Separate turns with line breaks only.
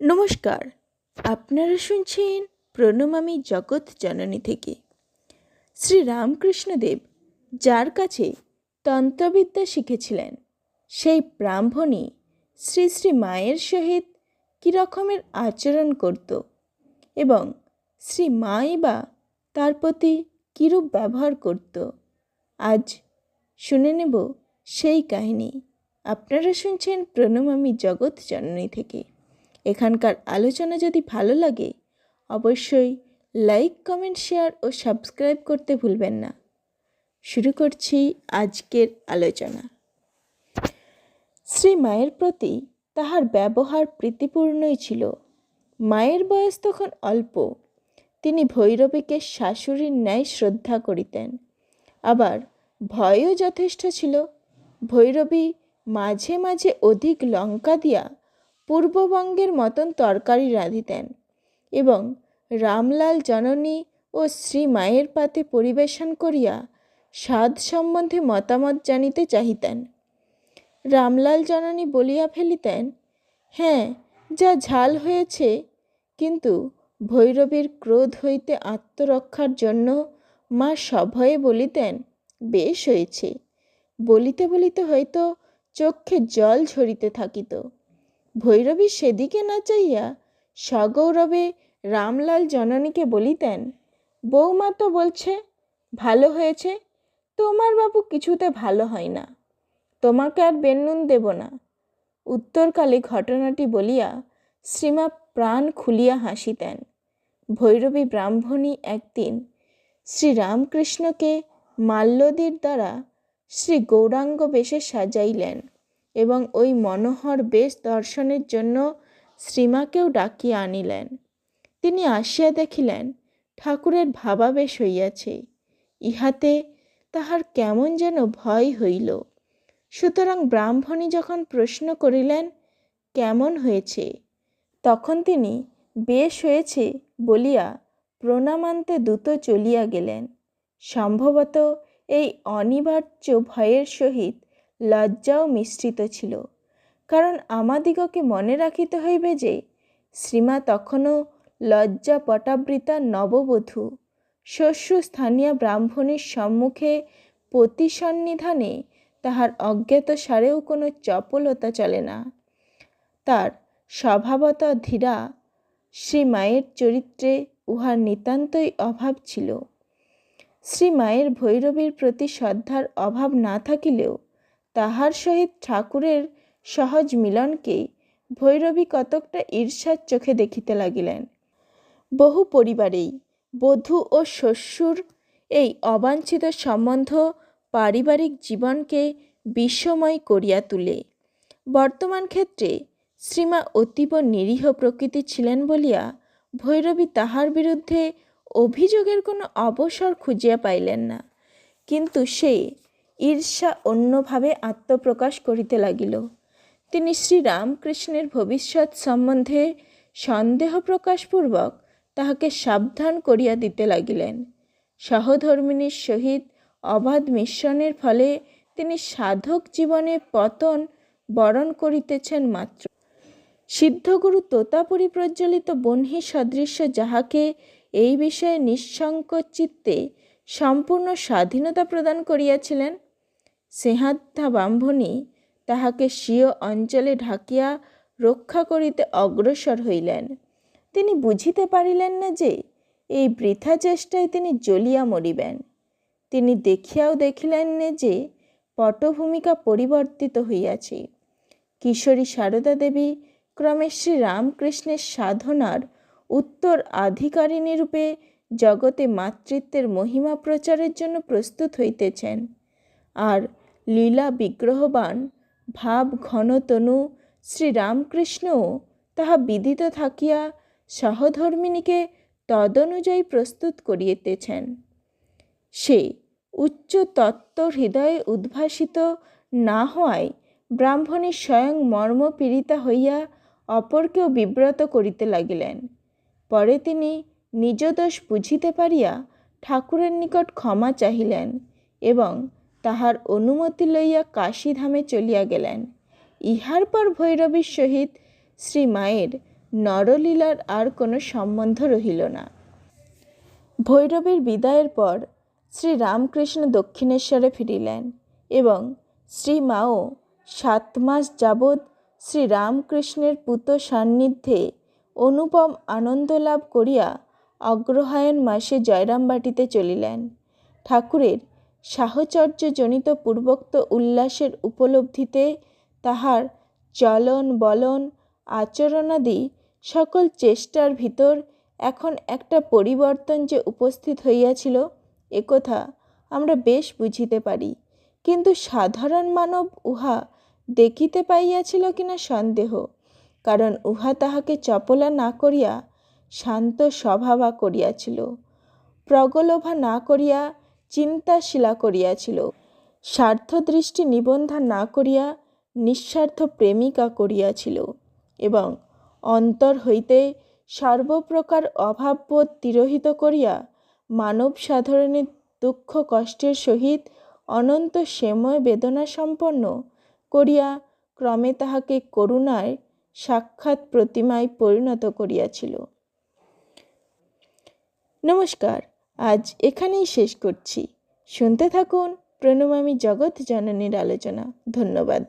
নমস্কার, আপনারা শুনছেন প্রণমামী জগৎ জননী থেকে। শ্রী রামকৃষ্ণদেব যার কাছে তন্ত্রবিদ্যা শিখেছিলেন, সেই ব্রাহ্মণী শ্রী শ্রী মায়ের সহিত কী রকমের আচরণ করত এবং শ্রী মাই বা তার প্রতি কীরূপ ব্যবহার করত, আজ শুনে নেব সেই কাহিনী। আপনারা শুনছেন প্রণমামী জগৎ জননী থেকে। এখানকার আলোচনা যদি ভালো লাগে, অবশ্যই লাইক, কমেন্ট, শেয়ার ও সাবস্ক্রাইব করতে ভুলবেন না। শুরু করছি আজকের আলোচনা। শ্রী মায়ের প্রতি তাহার ব্যবহার প্রীতিপূর্ণই ছিল। মায়ের বয়স তখন অল্প। তিনি ভৈরবীকে শাশুড়ির ন্যায় শ্রদ্ধা করিতেন। আবার ভয়ও যথেষ্ট ছিল। ভৈরবী মাঝে মাঝে অধিক লঙ্কা দিয়া পূর্ববঙ্গের মতন তরকারি রাঁধিতেন এবং রামলাল জননী ও শ্রী মায়ের পাতে পরিবেশন করিয়া স্বাদ সম্বন্ধে মতামত জানিতে চাহিতেন। রামলাল জননী বলিয়া ফেলিতেন হ্যাঁ যা ঝাল হয়েছে, কিন্তু ভৈরবীর ক্রোধ হইতে আত্মরক্ষার জন্য মা সভয়ে বলিতেন, বেশ হয়েছে। বলিতে বলিতে হয়তো চক্ষে জল ঝরিতে থাকিত। ভৈরবী সেদিকে না চাইয়া সগৌরবে রামলাল জননীকে বলিতেন, বৌমা তো বলছে, ভালো হয়েছে, তোমার বাবু কিছুতে ভালো হয় না, তোমাকে আর বেনুন দেব না। উত্তরকালে ঘটনাটি বলিয়া শ্রীমা প্রাণ খুলিয়া হাসিতেন। ভৈরবী ব্রাহ্মণী একদিন শ্রীরামকৃষ্ণকে মাল্যদীর দ্বারা শ্রী গৌরাঙ্গ বেশে সাজাইলেন। এবং ওই মনোহর বেশ দর্শনের জন্য শ্রীমাকেও ডাকিয়া আনিলেন। তিনি আসিয়া দেখিলেন, ঠাকুরের ভাবাবেশ হইয়াছে। ইহাতে তাহার কেমন যেন ভয় হইল। সুতরাং ব্রাহ্মণী যখন প্রশ্ন করিলেন, কেমন হয়েছে? তখন তিনি, বেশ হয়েছে বলিয়া প্রণামান্তে দ্রুত চলিয়া গেলেন। সম্ভবত এই অনিবার্য ভয়ের সহিত লজ্জাও মিশ্রিত ছিল। কারণ আমাদিগকে মনে রাখিতে হইবে যে, শ্রীমা তখনও লজ্জা পটাবৃতা নববধূ। শস্য স্থানীয় ব্রাহ্মণের সম্মুখে প্রতিসন্নিধানে তাহার অজ্ঞাত সারেও কোনো চপলতা চলে না। তার স্বভাবত ধীরা শ্রী মায়ের চরিত্রে উহার নিতান্তই অভাব ছিল। শ্রী মায়ের ভৈরবীর প্রতি শ্রদ্ধার অভাব না থাকিলেও তাহার সহিত ঠাকুরের সহজ মিলনকে ভৈরবী কতকটা ঈর্ষার চোখে দেখিতে লাগিলেন। বহু পরিবারেই বধূ ও শ্বশুর এই অবাঞ্ছিত সম্বন্ধ পারিবারিক জীবনকে বিশ্বময় করিয়া তুলে। বর্তমান ক্ষেত্রে শ্রীমা অতীব নিরীহ প্রকৃতি ছিলেন বলিয়া ভৈরবী তাহার বিরুদ্ধে অভিযোগের কোনো অবসর খুঁজিয়া পাইলেন না। কিন্তু সে ঈর্ষা অন্যভাবে আত্মপ্রকাশ করিতে লাগিল। তিনি শ্রী রামকৃষ্ণের ভবিষ্যৎ সম্বন্ধে সন্দেহ প্রকাশপূর্বক তাহাকে সাবধান করিয়া দিতে লাগিলেন। সহধর্মিনীর সহিত অবাধ মিশ্রণের ফলে তিনি সাধক জীবনে পতন বরণ করিতেছেন মাত্র। সিদ্ধগুরু তোতাপুরী প্রজ্বলিত বহ্নি সদৃশ্য যাহাকে এই বিষয়ে নিঃসংকোচ চিত্তে সম্পূর্ণ স্বাধীনতা প্রদান করিয়াছিলেন সেহাদ্ধা ব্রাহ্মণী তাহাকে স্বীয় অঞ্চলে ঢাকিয়া রক্ষা করিতে অগ্রসর হইলেন। তিনি বুঝিতে পারিলেন না যে, এই বৃথা চেষ্টায় তিনি জ্বলিয়া মরিবেন। তিনি দেখিয়াও দেখিলেন না যে, পটভূমিকা পরিবর্তিত হইয়াছে। কিশোরী সারদা দেবী ক্রমে শ্রী রামকৃষ্ণের সাধনার উত্তর আধিকারিণী রূপে জগতে মাতৃত্বের মহিমা প্রচারের জন্য প্রস্তুত হইতেছেন। আর লীলা বিগ্রহবান ভাব ঘনতনু শ্রীরামকৃষ্ণও তাহা বিদিত থাকিয়া সহধর্মিণীকে তদনুযায়ী প্রস্তুত করিতেছেন। সে উচ্চ তত্ত্ব হৃদয়ে উদ্ভাসিত না হওয়ায় ব্রাহ্মণী স্বয়ং মর্মপীড়িতা হইয়া অপরকেও বিব্রত করিতে লাগিলেন। পরে তিনি নিজ দোষ বুঝিতে পারিয়া ঠাকুরের নিকট ক্ষমা চাহিলেন এবং তাহার অনুমতি লইয়া কাশীধামে চলিয়া গেলেন। ইহার পর ভৈরবীর সহিত শ্রী মায়ের নরলীলার আর কোনো সম্বন্ধ রহিল না। ভৈরবীর বিদায়ের পর শ্রী রামকৃষ্ণ দক্ষিণেশ্বরে ফিরিলেন এবং শ্রীমাও সাত মাস যাবৎ শ্রী রামকৃষ্ণের পুত সান্নিধ্যে অনুপম আনন্দ লাভ করিয়া অগ্রহায়ণ মাসে জয়রামবাটিতে চলিলেন। ঠাকুরের সাহচর্যজনিত পূর্বোক্ত উল্লাসের উপলব্ধিতে তাহার চলন, বলন, আচরণাদি সকল চেষ্টার ভিতর এখন একটা পরিবর্তন যে উপস্থিত হইয়াছিল একথা আমরা বেশ বুঝিতে পারি। কিন্তু সাধারণ মানব উহা দেখিতে পাইয়াছিল কিনা সন্দেহ, কারণ উহা তাহাকে চপলা না করিয়া শান্ত স্বভাবা করিয়াছিল। প্রগলোভা না করিয়া চিন্তাশীলা করিয়াছিল। স্বার্থদৃষ্টি নিবন্ধা না করিয়া নিঃস্বার্থ প্রেমিকা করিয়াছিল এবং অন্তর হইতে সর্বপ্রকার অভাববোধ তিরোহিত করিয়া মানব সাধারণের দুঃখ কষ্টের সহিত অনন্ত সেময় বেদনা সম্পন্ন করিয়া ক্রমে তাহাকে করুণায় সাক্ষাৎ প্রতিমায় পরিণত করিয়াছিল। নমস্কার। আজ এখানেই শেষ করছি। শুনতে থাকুন প্রণমামী জগৎ জননীর আলোচনা। ধন্যবাদ।